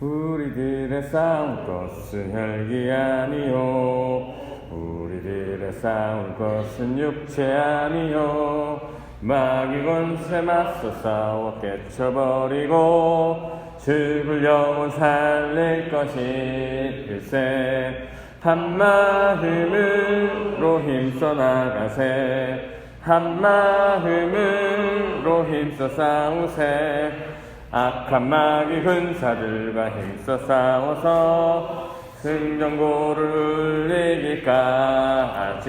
우리들의 싸울 것은 혈기 아니요. 우리들의 싸울 것은 육체 아니요. 마귀 권세 맞서 싸워 깨쳐버리고 죽을 영혼 살릴 것이 일세. 한 마음으로 힘써 나가세. 한 마음으로 힘써 싸우세 악한 마귀 군사들과 힘써 싸워서 승전고를 이기까지.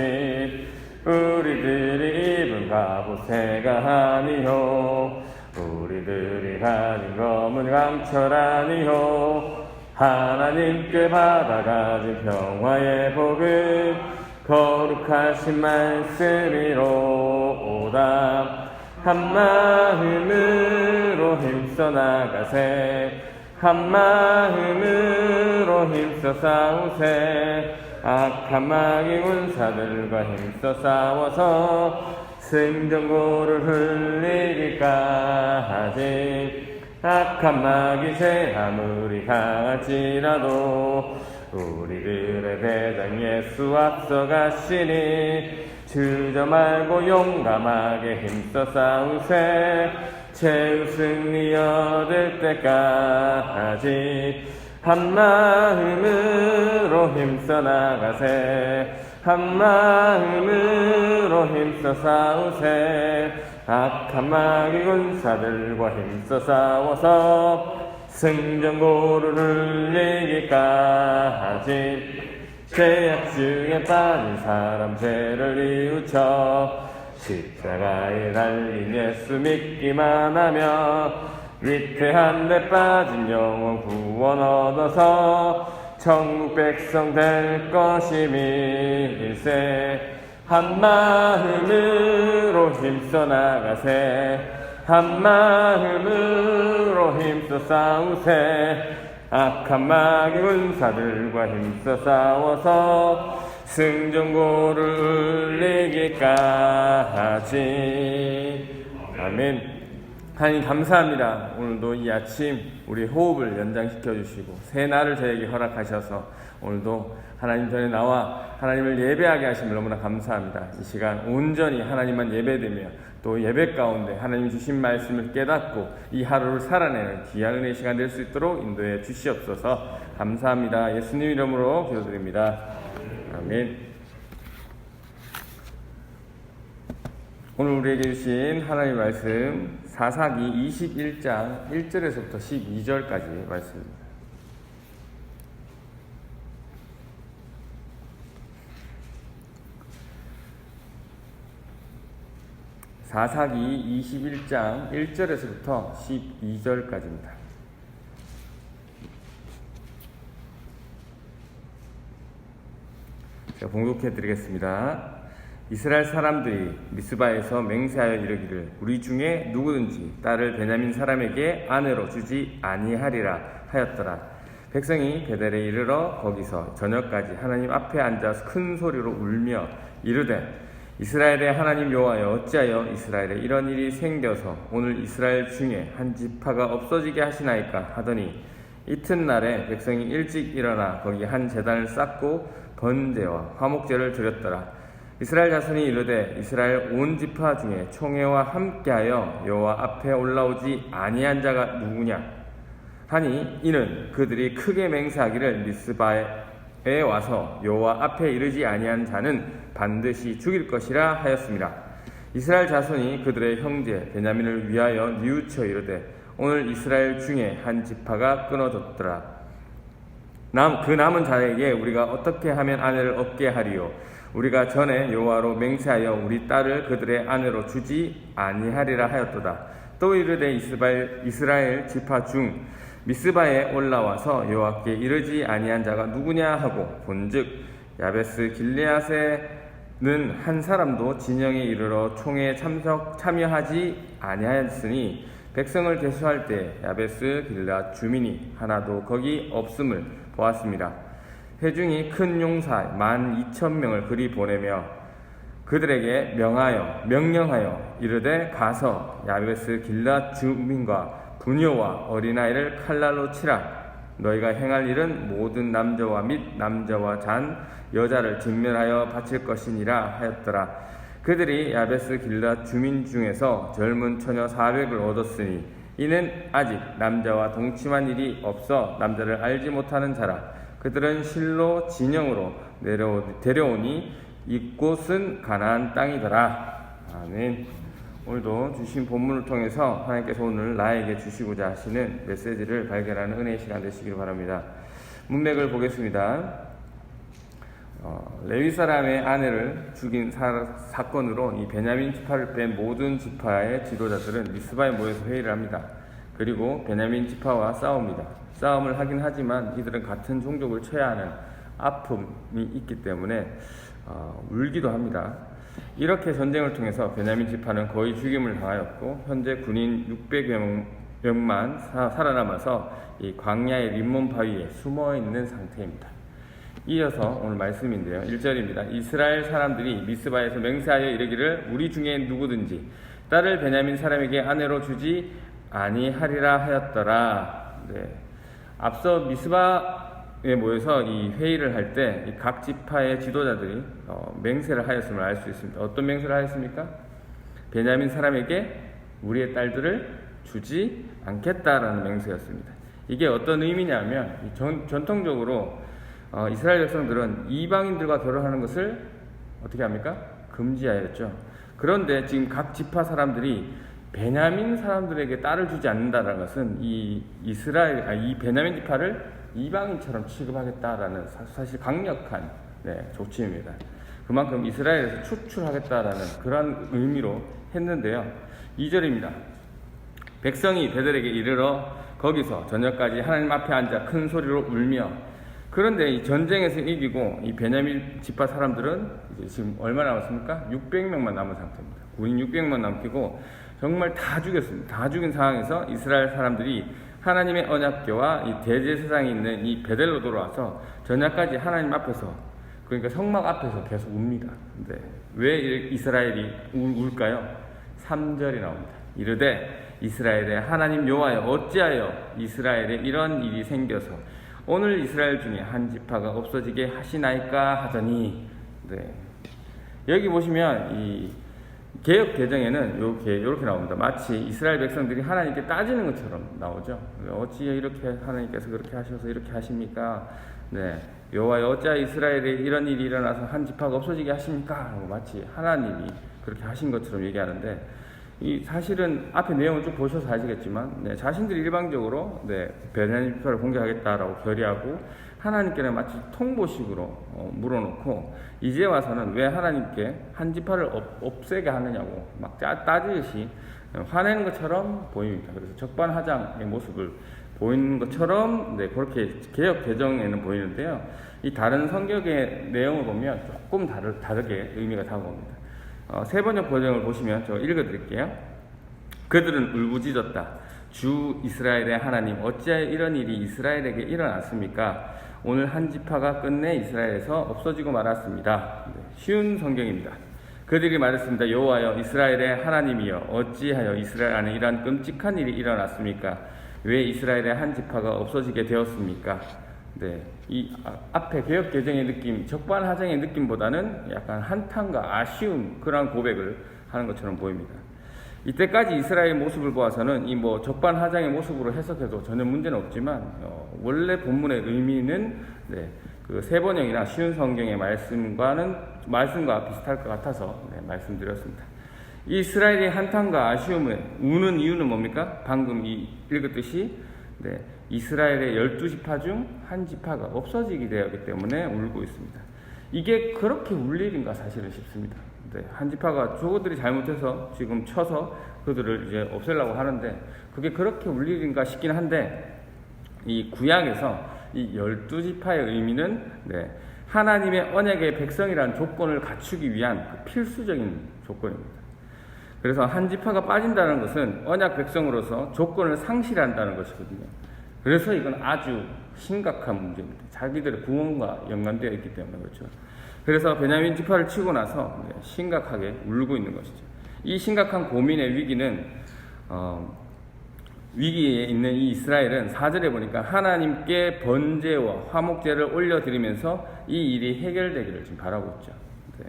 우리들이 입은 갑옷새가 아니요. 우리들이 가진 검은 강철 아니요. 하나님께 받아가진 평화의 복음 거룩하신 말씀이로 오다 한 마음으로 힘써 나가세. 한 마음으로 힘써 싸우세. 악한 마귀 군사들과 힘써 싸워서 승전고를 흘리기까지. 악한 마귀 새 아무리 강할지라도 우리들의 대장 예수 앞서 가시니 주저 말고 용감하게 힘써 싸우세. 최후 승리 얻을 때까지 한 마음으로 힘써 나가세. 한 마음으로 힘써 싸우세. 악한 마귀 군사들과 힘써 싸워서 승전고를 이기까지 죄악 중에 빠진 사람 죄를 이웃쳐 십자가에 달린 예수 믿기만 하며 위태한 데 빠진 영혼 구원 얻어서 천국 백성 될 것임일세. 한 마음으로 힘써 나가세. 한 마음으로 힘써 싸우세 악한 마귀 군사들과 힘써 싸워서 승전고를 이기까지 아멘 하나님 감사합니다. 오늘도 이 아침 우리 호흡을 연장시켜 주시고 새 날을 저에게 허락하셔서 오늘도 하나님 전에 나와 하나님을 예배하게 하심을 너무나 감사합니다. 이 시간 온전히 하나님만 예배되며 또 예배 가운데 하나님 주신 말씀을 깨닫고 이 하루를 살아내는 귀한 은혜의 시간 될 수 있도록 인도해 주시옵소서 감사합니다. 예수님 이름으로 기도드립니다. 아멘. 오늘 우리에게 주신 하나님 말씀 사사기 21장 1절에서부터 12절까지 말씀입니다. 사사기 21장 1절에서부터 12절까지입니다. 제가 봉독해 드리겠습니다. 이스라엘 사람들이 미스바에서 맹세하여 이르기를 우리 중에 누구든지 딸을 베냐민 사람에게 아내로 주지 아니하리라 하였더라. 백성이 베델에 이르러 거기서 저녁까지 하나님 앞에 앉아 큰 소리로 울며 이르되 이스라엘의 하나님 여호와여 어찌하여 이스라엘에 이런 일이 생겨서 오늘 이스라엘 중에 한 지파가 없어지게 하시나이까 하더니 이튿날에 백성이 일찍 일어나 거기 한 제단을 쌓고 번제와 화목제를 드렸더라. 이스라엘 자손이 이르되 이스라엘 온 지파 중에 총회와 함께하여 여호와 앞에 올라오지 아니한 자가 누구냐 하니 이는 그들이 크게 맹세하기를 미스바에 와서 여호와 앞에 이르지 아니한 자는 반드시 죽일 것이라 하였습니다. 이스라엘 자손이 그들의 형제 베냐민을 위하여 뉘우쳐 이르되 오늘 이스라엘 중에 한 지파가 끊어졌더라. 남, 그 남은 자에게 우리가 어떻게 하면 아내를 얻게 하리요? 우리가 전에 여호와로 맹세하여 우리 딸을 그들의 아내로 주지 아니하리라 하였도다. 또 이르되 이스라엘, 이스라엘 지파 중 미스바에 올라와서 여호와께 이르지 아니한 자가 누구냐 하고 본즉 야베스 길레앗에 는한 사람도 진영에 이르러 총에 참석 참여하지 아니하였으니 백성을 대수할 때 야베스 길레앗 주민이 하나도 거기 없음을 보았습니다. 회중이 큰 용사 만 이천 명을 그리 보내며 그들에게 명하여 명령하여 이르되 가서 야베스 길라 주민과 부녀와 어린아이를 칼날로 치라 너희가 행할 일은 모든 남자와 및 남자와 잔 여자를 진멸하여 바칠 것이니라 하였더라. 그들이 야베스 길라 주민 중에서 젊은 처녀 400을 얻었으니 이는 아직 남자와 동침한 일이 없어 남자를 알지 못하는 자라. 그들은 실로 진영으로 내려오, 데려오니 이곳은 가나안 땅이더라. 아멘. 오늘도 주신 본문을 통해서 하나님께서 오늘 나에게 주시고자 하시는 메시지를 발견하는 은혜의 시간 되시길 바랍니다. 문맥을 보겠습니다. 어, 레위 사람의 아내를 죽인 사, 사건으로 이 베냐민 지파를 뺀 모든 지파의 지도자들은 미스바에 모여서 회의를 합니다. 그리고 베냐민 지파와 싸웁니다. 싸움을 하긴 하지만 이들은 같은 종족을 쳐야 하는 아픔이 있기 때문에 어, 울기도 합니다. 이렇게 전쟁을 통해서 베냐민 지파는 거의 죽임을 당하였고 현재 군인 600여 명만 사- 살아남아서 이 광야의 림몬 바위에 숨어 있는 상태입니다. 이어서 오늘 말씀인데요. 1절입니다. 이스라엘 사람들이 미스바에서 맹세하여 이르기를 우리 중에 누구든지 딸을 베냐민 사람에게 아내로 주지 아니하리라 하였더라. 네. 앞서 미스바에 모여서 이 회의를 할 때 각 지파의 지도자들이 어, 맹세를 하였음을 알 수 있습니다. 어떤 맹세를 하였습니까? 베냐민 사람에게 우리의 딸들을 주지 않겠다라는 맹세였습니다. 이게 어떤 의미냐면 이 전, 전통적으로 어, 이스라엘 백성들은 이방인들과 결혼하는 것을 어떻게 합니까? 금지하였죠. 그런데 지금 각 지파 사람들이 베냐민 사람들에게 딸을 주지 않는다는 것은 이 이스라엘, 아, 이 베냐민 지파를 이방인처럼 취급하겠다라는 사, 사실 강력한 네, 조치입니다. 그만큼 이스라엘에서 추출하겠다라는 그런 의미로 했는데요. 2절입니다. 백성이 베들에게 이르러 거기서 저녁까지 하나님 앞에 앉아 큰 소리로 울며 그런데 이 전쟁에서 이기고 이 베냐민 지파 사람들은 지금 얼마 남았습니까? 600명만 남은 상태입니다. 군인 600명 남기고 정말 다 죽였습니다. 다 죽인 상황에서 이스라엘 사람들이 하나님의 언약궤와 이 대제사장이 있는 이 베델로 돌아와서 저녁까지 하나님 앞에서 그러니까 성막 앞에서 계속 웁니다. 네. 왜 이스라엘이 울, 울까요? 3절이 나옵니다. 이르되 이스라엘의 하나님 여호와여 어찌하여 이스라엘에 이런 일이 생겨서 오늘 이스라엘 중에 한 지파가 없어지게 하시나이까 하더니 네. 여기 보시면 이 개혁 개정에는 이렇게 이렇게 나옵니다. 마치 이스라엘 백성들이 하나님께 따지는 것처럼 나오죠. 어찌 이렇게 하나님께서 그렇게 하셔서 이렇게 하십니까? 네. 여호와여 어찌 이스라엘에 이런 일이 일어나서 한 지파가 없어지게 하십니까? 마치 하나님이 그렇게 하신 것처럼 얘기하는데 이 사실은 앞에 내용을 쭉 보셔서 아시겠지만 네, 자신들이 일방적으로 네, 베냐민 지파를 공격하겠다라고 결의하고 하나님께는 마치 통보식으로 어, 물어놓고 이제 와서는 왜 하나님께 한 지파를 없, 없애게 하느냐고 막 따, 따지듯이 화내는 것처럼 보입니다. 그래서 적반하장의 모습을 보이는 것처럼 네, 그렇게 개혁 개정에는 보이는데요. 이 다른 성격의 내용을 보면 조금 다르, 다르게 의미가 다가옵니다. 어, 세 번역 버전을 보시면 저 읽어드릴게요. 그들은 울부짖었다. 주 이스라엘의 하나님 어찌하여 이런 일이 이스라엘에게 일어났습니까? 오늘 한 지파가 끝내 이스라엘에서 없어지고 말았습니다. 네, 쉬운 성경입니다. 그들이 말했습니다. 여호와여 이스라엘의 하나님이여 어찌하여 이스라엘 안에 이러한 끔찍한 일이 일어났습니까? 왜 이스라엘의 한 지파가 없어지게 되었습니까? 네, 이 아- 앞에 개혁 개정의 느낌, 적반하장의 느낌보다는 약간 한탄과 아쉬움 그런 고백을 하는 것처럼 보입니다. 이때까지 이스라엘의 모습을 보아서는 이 뭐 적반하장의 모습으로 해석해도 전혀 문제는 없지만 어, 원래 본문의 의미는 네, 그 세 번역이나 쉬운 성경의 말씀과는 말씀과 비슷할 것 같아서 네, 말씀드렸습니다. 이스라엘의 한탄과 아쉬움을 우는 이유는 뭡니까? 방금 이 읽었듯이 네, 이스라엘의 열두 지파 중 한 지파가 없어지게 되었기 때문에 울고 있습니다. 이게 그렇게 울 일인가 사실은 싶습니다. 네, 한 지파가 저거들이 잘못해서 지금 쳐서 그들을 이제 없애려고 하는데 그게 그렇게 울 일인가 싶긴 한데 이 구약에서 이 열두 지파의 의미는 네, 하나님의 언약의 백성이라는 조건을 갖추기 위한 그 필수적인 조건입니다. 그래서 한 지파가 빠진다는 것은 언약 백성으로서 조건을 상실한다는 것이거든요. 그래서 이건 아주 심각한 문제입니다. 자기들의 구원과 연관되어 있기 때문에 그렇죠. 그래서 베냐민 지파를 치고 나서 네, 심각하게 울고 있는 것이죠. 이 심각한 고민의 위기는 어, 위기에 있는 이 이스라엘은 사절에 보니까 하나님께 번제와 화목제를 올려드리면서 이 일이 해결되기를 지금 바라고 있죠. 네.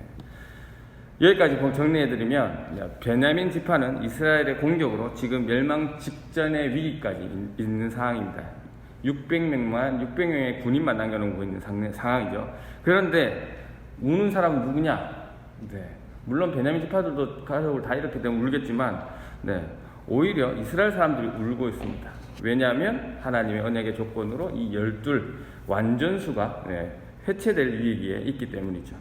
여기까지 정리해드리면 베냐민 지파는 이스라엘의 공격으로 지금 멸망 직전의 위기까지 있- 있는 상황입니다. 600명만 600명의 군인만 남겨놓고 있는 상- 상황이죠. 그런데 우는 사람은 누구냐? 네. 물론 베냐민 지파들도 가족을 다 이렇게 되면 울겠지만, 네. 오히려 이스라엘 사람들이 울고 있습니다. 왜냐하면 하나님의 언약의 조건으로 이 열둘 완전수가 네, 해체될 위기에 있기 때문이죠.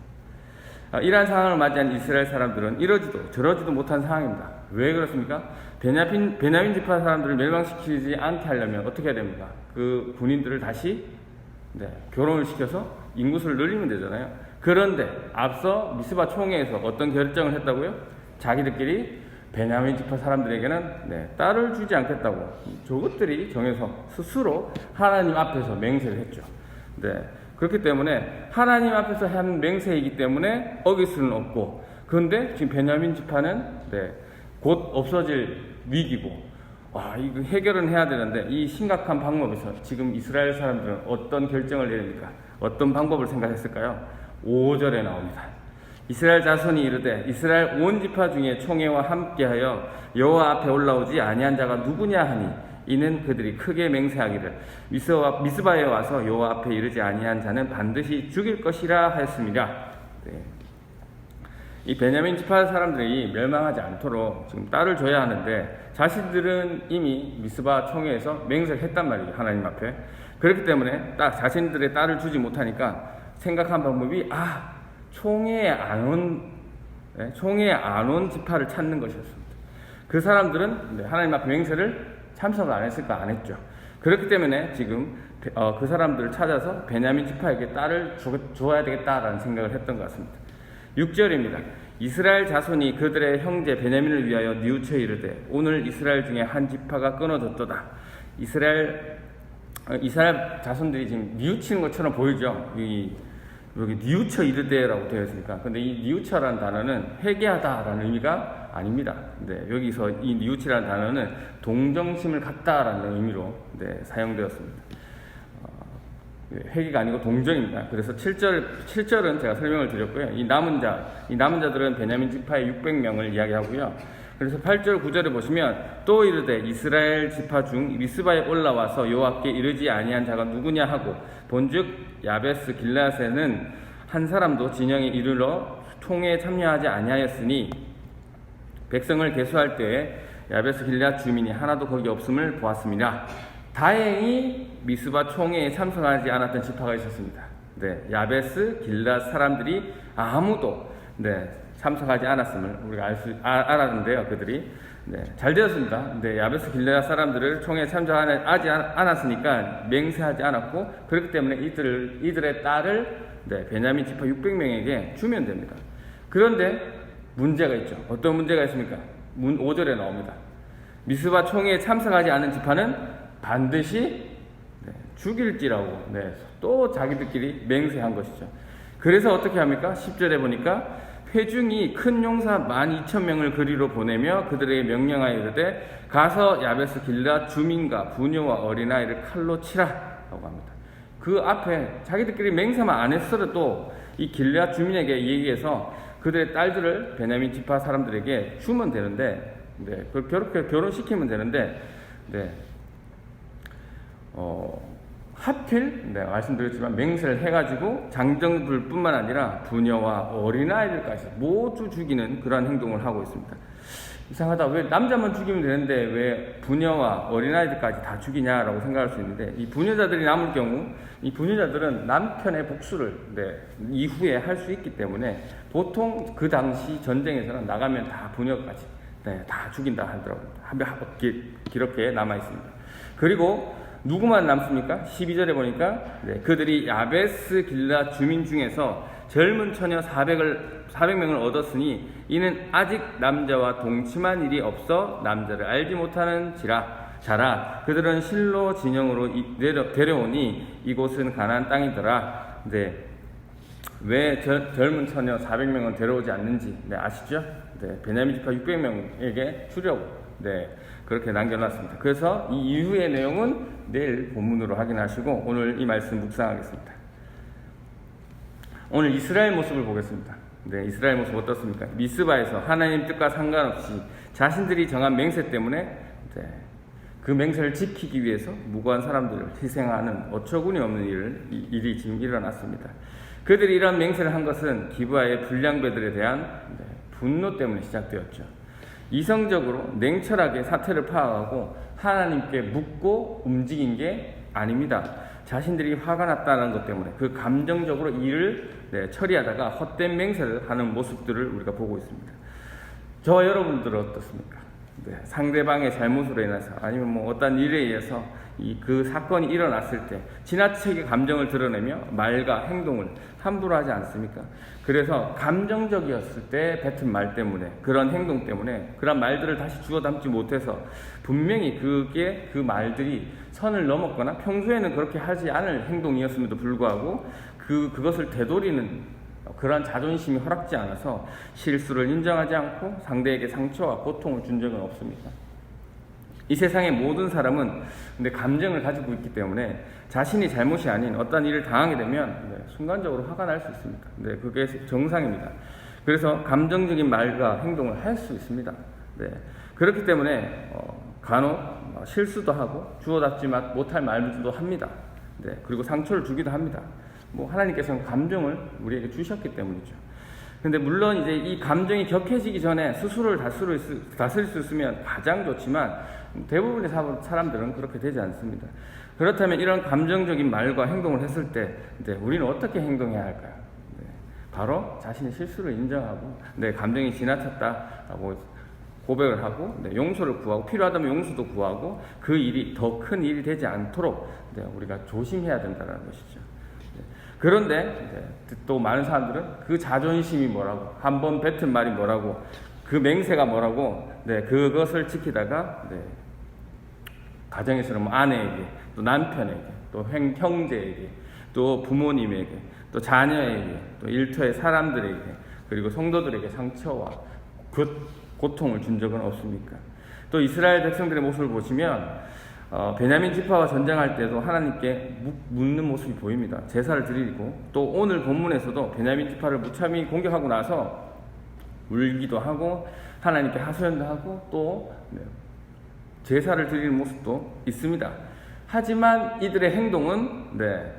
아, 이러한 상황을 맞이한 이스라엘 사람들은 이러지도 저러지도 못한 상황입니다. 왜 그렇습니까? 베냐민, 베냐민 지파 사람들을 멸망시키지 않게 하려면 어떻게 해야 됩니까? 그 군인들을 다시 네, 결혼을 시켜서 인구수를 늘리면 되잖아요. 그런데 앞서 미스바 총회에서 어떤 결정을 했다고요? 자기들끼리 베냐민 지파 사람들에게는 네, 딸을 주지 않겠다고 저것들이 정해서 스스로 하나님 앞에서 맹세를 했죠. 네. 그렇기 때문에 하나님 앞에서 한 맹세이기 때문에 어길 수는 없고 그런데 지금 베냐민 지파는 네, 곧 없어질 위기고 와 이거 해결은 해야 되는데 이 심각한 방법에서 지금 이스라엘 사람들은 어떤 결정을 내립니까? 어떤 방법을 생각했을까요? 5절에 나옵니다. 이스라엘 자손이 이르되 이스라엘 온 지파 중에 총회와 함께하여 여호와 앞에 올라오지 아니한 자가 누구냐 하니 이는 그들이 크게 맹세하기를 미스바, 미스바에 와서 여호와 앞에 이르지 아니한 자는 반드시 죽일 것이라 하였습니다. 네. 이 베냐민 지파 사람들이 멸망하지 않도록 지금 딸을 줘야 하는데 자신들은 이미 미스바 총회에서 맹세를 했단 말이에요 하나님 앞에 그렇기 때문에 딱 자신들의 딸을 주지 못하니까 생각한 방법이 아 총회에 안온 네, 총회에 안 온 지파를 찾는 것이었습니다. 그 사람들은 네, 하나님 앞에 맹세를 참석을 안 했을까 안 했죠. 그렇기 때문에 지금 어, 그 사람들을 찾아서 베냐민 지파에게 딸을 주, 줘야 되겠다라는 생각을 했던 것 같습니다. 6절입니다. 이스라엘 자손이 그들의 형제 베냐민을 위하여 뉘우쳐 이르되 오늘 이스라엘 중에 한 지파가 끊어졌도다. 이스라엘 어, 이스라엘 자손들이 지금 뉘우치는 것처럼 보이죠. 이 여기 뉘우쳐 이르되라고 되어 있으니까. 근데 이 뉘우쳐라는 단어는 회개하다라는 의미가 아닙니다. 네, 여기서 이 뉘우치라는 단어는 동정심을 갖다라는 의미로 네, 사용되었습니다. 어, 회개가 아니고 동정입니다. 그래서 7절, 7절은 제가 설명을 드렸고요. 이 남은 자, 이 남은 자들은 베냐민 지파의 600명을 이야기하고요. 그래서 8절, 9절에 보시면 또 이르되 이스라엘 지파 중 미스바에 올라와서 여호와께 이르지 아니한 자가 누구냐 하고 본즉 야베스 길라세는 한 사람도 진영에 이르러 총회에 참여하지 아니하였으니 백성을 계수할 때에 야베스 길라 주민이 하나도 거기 없음을 보았습니다. 다행히 미스바 총회에 참석하지 않았던 지파가 있었습니다. 네, 야베스 길라 사람들이 아무도 네, 참석하지 않았음을 우리가 알 수, 아, 알았는데요, 그들이. 네, 잘 되었습니다. 네, 야베스 길라 사람들을 총회에 참석하지 않았으니까 맹세하지 않았고, 그렇기 때문에 이들을, 이들의 딸을 네, 베냐민 지파 600명에게 주면 됩니다. 그런데 문제가 있죠. 어떤 문제가 있습니까? 문 5절에 나옵니다. 미스바 총회에 참석하지 않은 지파는 반드시 네, 죽일지라고 네, 또 자기들끼리 맹세한 것이죠. 그래서 어떻게 합니까? 10절에 보니까 회중이 큰 용사 12,000명을 그리로 보내며 그들에게 명령하여 이르되 가서 야베스 길라 주민과 부녀와 어린아이를 칼로 치라 라고 합니다. 그 앞에 자기들끼리 맹세만 안 했어도 이 길라 주민에게 얘기해서 그들의 딸들을 베냐민 지파 사람들에게 주면 되는데 네, 그렇게 결혼시키면 되는데 네. 어, 하필 네, 말씀드렸지만 맹세를 해가지고 장정들뿐만 아니라 부녀와 어린아이들까지 모두 죽이는 그러한 행동을 하고 있습니다. 이상하다. 왜 남자만 죽이면 되는데 왜 부녀와 어린아이들까지 다 죽이냐라고 생각할 수 있는데 이 부녀자들이 남을 경우 이 부녀자들은 남편의 복수를 네, 이후에 할 수 있기 때문에 보통 그 당시 전쟁에서는 나가면 다 부녀까지 네, 다 죽인다 하더라고요. 이렇게 남아 있습니다. 그리고 누구만 남습니까? 12절에 보니까 네, 그들이 야베스 길라 주민 중에서 젊은 처녀 400을 400명을 얻었으니 이는 아직 남자와 동침한 일이 없어 남자를 알지 못하는지라 자라 그들은 실로 진영으로 이, 내려, 데려오니 이곳은 가나안 땅이더라. 네. 왜 저, 젊은 처녀 400명은 데려오지 않는지 네, 아시죠? 네, 베냐민 지파 600명에게 주려고. 네. 그렇게 남겨놨습니다. 그래서 이 이후의 내용은 내일 본문으로 확인하시고 오늘 이 말씀 묵상하겠습니다. 오늘 이스라엘 모습을 보겠습니다. 네, 이스라엘 모습 어떻습니까? 미스바에서 하나님 뜻과 상관없이 자신들이 정한 맹세 때문에 네, 그 맹세를 지키기 위해서 무고한 사람들을 희생하는 어처구니 없는 이- 일이 지금 일어났습니다. 그들이 이런 맹세를 한 것은 기부하의 불량배들에 대한 네, 분노 때문에 시작되었죠. 이성적으로 냉철하게 사태를 파악하고 하나님께 묻고 움직인 게 아닙니다. 자신들이 화가 났다는 것 때문에 그 감정적으로 일을 네, 처리하다가 헛된 맹세를 하는 모습들을 우리가 보고 있습니다. 저와 여러분들은 어떻습니까? 네, 상대방의 잘못으로 인해서 아니면 뭐 어떤 일에 의해서 이 그 사건이 일어났을 때 지나치게 감정을 드러내며 말과 행동을 함부로 하지 않습니까? 그래서 감정적이었을 때 뱉은 말 때문에 그런 행동 때문에 그런 말들을 다시 주워 담지 못해서 분명히 그게 그 말들이 선을 넘었거나 평소에는 그렇게 하지 않을 행동이었음에도 불구하고 그 그것을 되돌이는 그러한 자존심이 허락지 않아서 실수를 인정하지 않고 상대에게 상처와 고통을 준 적은 없습니다. 이 세상의 모든 사람은 근데 감정을 가지고 있기 때문에 자신이 잘못이 아닌 어떤 일을 당하게 되면 네, 순간적으로 화가 날 수 있습니다. 네, 그게 정상입니다. 그래서 감정적인 말과 행동을 할 수 있습니다. 네, 그렇기 때문에 어, 간혹 어, 실수도 하고 주워답지 못할 말들도 합니다. 네, 그리고 상처를 주기도 합니다. 뭐 하나님께서는 감정을 우리에게 주셨기 때문이죠. 근데 물론 이제 이 감정이 격해지기 전에 스스로를 다스릴 수, 다스릴 수 있으면 가장 좋지만 대부분의 사- 사람들은 그렇게 되지 않습니다. 그렇다면 이런 감정적인 말과 행동을 했을 때 이제 우리는 어떻게 행동해야 할까요? 네, 바로 자신의 실수를 인정하고 내 감정이 지나쳤다라고 고백을 하고 네, 용서를 구하고 필요하다면 용서도 구하고 그 일이 더 큰 일이 되지 않도록 네, 우리가 조심해야 된다는 것이죠. 네, 그런데 네, 또 많은 사람들은 그 자존심이 뭐라고 한 번 뱉은 말이 뭐라고 그 맹세가 뭐라고 네, 그것을 지키다가 네, 가정에서는 뭐 아내에게 또 남편에게 또 형, 형제에게 또 부모님에게 또 자녀에게 또 일터의 사람들에게 그리고 성도들에게 상처와 그 고통을 준 적은 없습니까? 또 이스라엘 백성들의 모습을 보시면 어, 베냐민 지파와 전쟁할 때도 하나님께 묵- 묻는 모습이 보입니다. 제사를 드리고 또 오늘 본문에서도 베냐민 지파를 무참히 공격하고 나서 울기도 하고 하나님께 하소연도 하고 또 네, 제사를 드리는 모습도 있습니다. 하지만 이들의 행동은 네,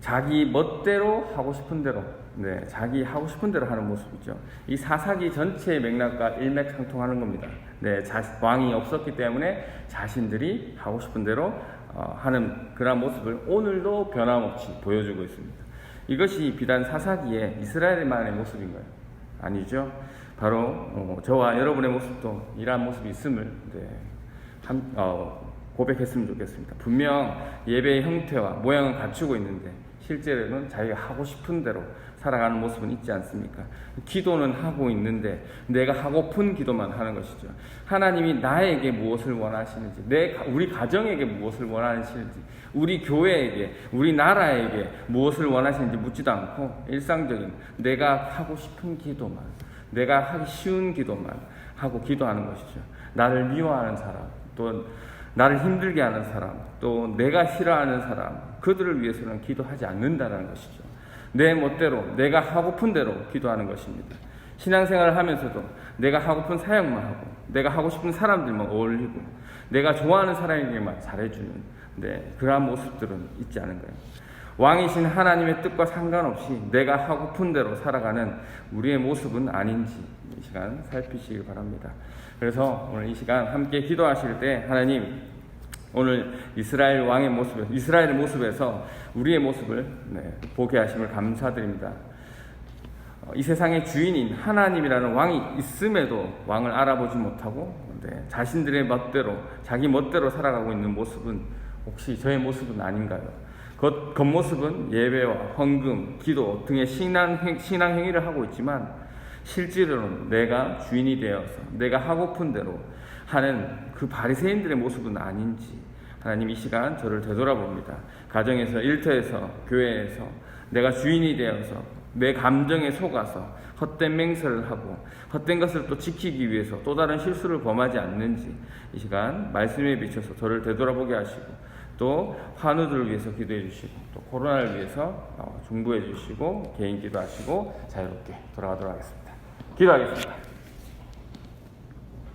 자기 멋대로 하고 싶은 대로 네, 자기 하고 싶은 대로 하는 모습이죠. 이 사사기 전체의 맥락과 일맥상통하는 겁니다. 네, 자, 왕이 없었기 때문에 자신들이 하고 싶은 대로 어, 하는 그런 모습을 오늘도 변함없이 보여주고 있습니다. 이것이 비단 사사기의 이스라엘만의 모습인가요? 아니죠. 바로 어, 저와 여러분의 모습도 이러한 모습이 있음을 네, 한, 어, 고백했으면 좋겠습니다. 분명 예배의 형태와 모양은 갖추고 있는데 실제로는 자기가 하고 싶은 대로 살아가는 모습은 있지 않습니까? 기도는 하고 있는데 내가 하고픈 기도만 하는 것이죠. 하나님이 나에게 무엇을 원하시는지, 내 가- 우리 가정에게 무엇을 원하시는지, 우리 교회에게, 우리 나라에게 무엇을 원하시는지 묻지도 않고 일상적인 내가 하고 싶은 기도만, 내가 하기 쉬운 기도만 하고 기도하는 것이죠. 나를 미워하는 사람, 또 나를 힘들게 하는 사람, 또 내가 싫어하는 사람, 그들을 위해서는 기도하지 않는다는 것이죠. 내 멋대로, 내가 하고픈 대로 기도하는 것입니다. 신앙생활을 하면서도 내가 하고픈 사역만 하고, 내가 하고 싶은 사람들만 어울리고, 내가 좋아하는 사람에게만 잘해주는, 네, 그러한 모습들은 있지 않은가요? 왕이신 하나님의 뜻과 상관없이 내가 하고픈 대로 살아가는 우리의 모습은 아닌지 이 시간 살피시길 바랍니다. 그래서 오늘 이 시간 함께 기도하실 때 하나님 오늘 이스라엘 왕의 모습, 이스라엘의 모습에서 우리의 모습을 네, 보게 하심을 감사드립니다. 어, 이 세상의 주인인 하나님이라는 왕이 있음에도 왕을 알아보지 못하고 네, 자신들의 멋대로 자기 멋대로 살아가고 있는 모습은 혹시 저의 모습은 아닌가요? 겉, 겉모습은 예배와 헌금, 기도 등의 신앙, 행, 신앙 행위를 하고 있지만 실제로는 내가 주인이 되어서 내가 하고픈 대로 하는 그 바리새인들의 모습은 아닌지 하나님 이 시간 저를 되돌아봅니다. 가정에서 일터에서 교회에서 내가 주인이 되어서 내 감정에 속아서 헛된 맹세를 하고 헛된 것을 또 지키기 위해서 또 다른 실수를 범하지 않는지 이 시간 말씀에 비춰서 저를 되돌아보게 하시고 또 환우들을 위해서 기도해 주시고 또 코로나를 위해서 어, 중보해 주시고 개인 기도하시고 자유롭게 돌아가도록 하겠습니다. 기도하겠습니다.